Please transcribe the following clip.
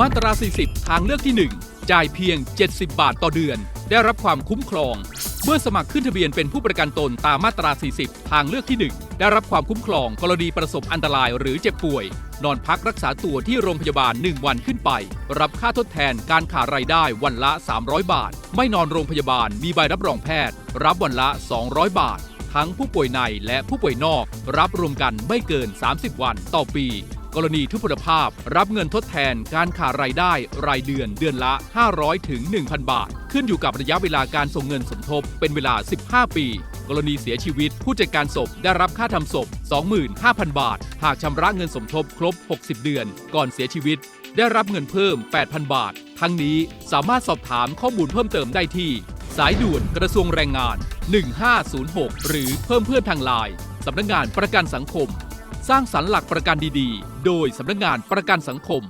มาตรา 40 ทางเลือกที่ 1 จ่ายเพียง 70 บาทต่อเดือน ได้รับความคุ้มครอง เมื่อสมัครขึ้นทะเบียนเป็นผู้ประกันตนตามมาตรา 40 ทางเลือกที่ 1 ได้รับความคุ้มครองกรณีประสบอันตรายหรือเจ็บป่วย นอนพักรักษาตัวที่โรงพยาบาล 1 วันขึ้นไป รับค่าทดแทนการขาดรายได้วันละ 300 บาท ไม่นอนโรงพยาบาลมีใบรับรองแพทย์ รับวันละ 200 บาท ทั้งผู้ป่วยในและผู้ป่วยนอก รับรวมกันไม่เกิน 30 วันต่อปี กรณีทุพพลภาพ รับเงินทดแทนการขาดรายได้รายเดือนเดือนละ 500ถึง1,000 บาท ขึ้นอยู่กับระยะเวลาการส่งเงินสมทบเป็นเวลา 15 ปี กรณีเสียชีวิต ผู้จัดการศพได้รับค่าทำศพ 25,000 บาท หากชำระเงินสมทบครบ 60 เดือน ก่อนเสียชีวิต ได้รับเงินเพิ่ม 8,000 บาท ทั้งนี้สามารถสอบถามข้อมูลเพิ่มเติมได้ที่ สายด่วนกระทรวงแรงงาน 1506 หรือเพิ่มเพื่อนทางไลน์สำนักงานประกันสังคม สร้างสรรค์หลักประกันดีๆ โดยสำนักงานประกันสังคม